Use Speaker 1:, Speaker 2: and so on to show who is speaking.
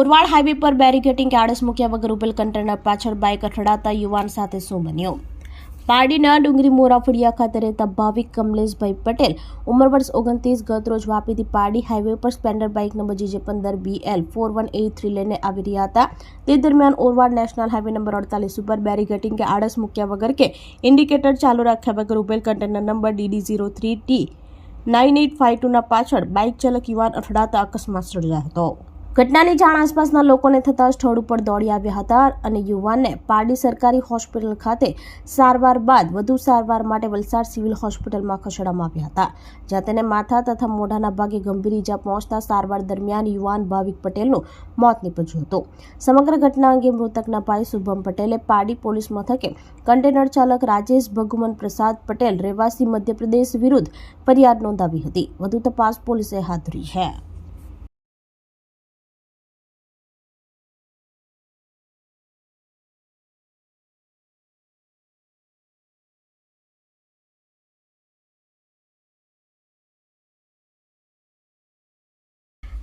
Speaker 1: Orwad highway પર barricading કે આળસ મૂક્યા વગર ઉભેલ કન્ટેનર પાછળ બાઇક અથડાતા યુવાન સાથે શું બન્યું પારડીના ડુંગરી મોરાફળિયા ખાતે રહેતા ભાવિક કમલેશભાઈ પટેલ ઉંમર વર્ષ ઓગણત્રીસ ગત રોજ વાપીથી પારડી હાઈવે પર સ્પ્લેન્ડર બાઇક નંબર જીજે પંદર BL four one eight three લઈને આવી રહ્યા હતા તે દરમિયાન ઓરવાડ નેશનલ હાઈવે નંબર અડતાલીસ ઉપર બેરિકેટિંગ કે આળસ મૂક્યા વગર કે ઇન્ડિકેટર ચાલુ રાખ્યા વગર ઉભેલ container number DD zero three T nine eight five ટુના પાછળ બાઇક ચાલક યુવાન અથડાતા અકસ્માત સર્જાયો હતો ઘટનાની જાણ આસપાસના લોકોને થતાં સ્થળ ઉપર દોડી આવ્યા હતા અને યુવાનને પારડી સરકારી હોસ્પિટલ ખાતે સારવાર બાદ વધુ સારવાર માટે વલસાડ સિવિલ હોસ્પિટલમાં ખસેડવામાં આવ્યા હતા. જ્યાં તેને માથા તથા મોઢાના ભાગે ગંભીર ઈજા પહોંચતા સારવાર દરમિયાન યુવાન ભાવિક પટેલનું મોત નીપજ્યું હતું. સમગ્ર ઘટના અંગે મૃતકના ભાઈ શુભમ પટેલે પારડી પોલીસ મથકે કન્ટેનર ચાલક રાજેશ ભગુમન પ્રસાદ પટેલ રહેવાસી મધ્યપ્રદેશ વિરુદ્ધ ફરિયાદ નોંધાવી હતી. વધુ તપાસ પોલીસે હાથ ધરી છે.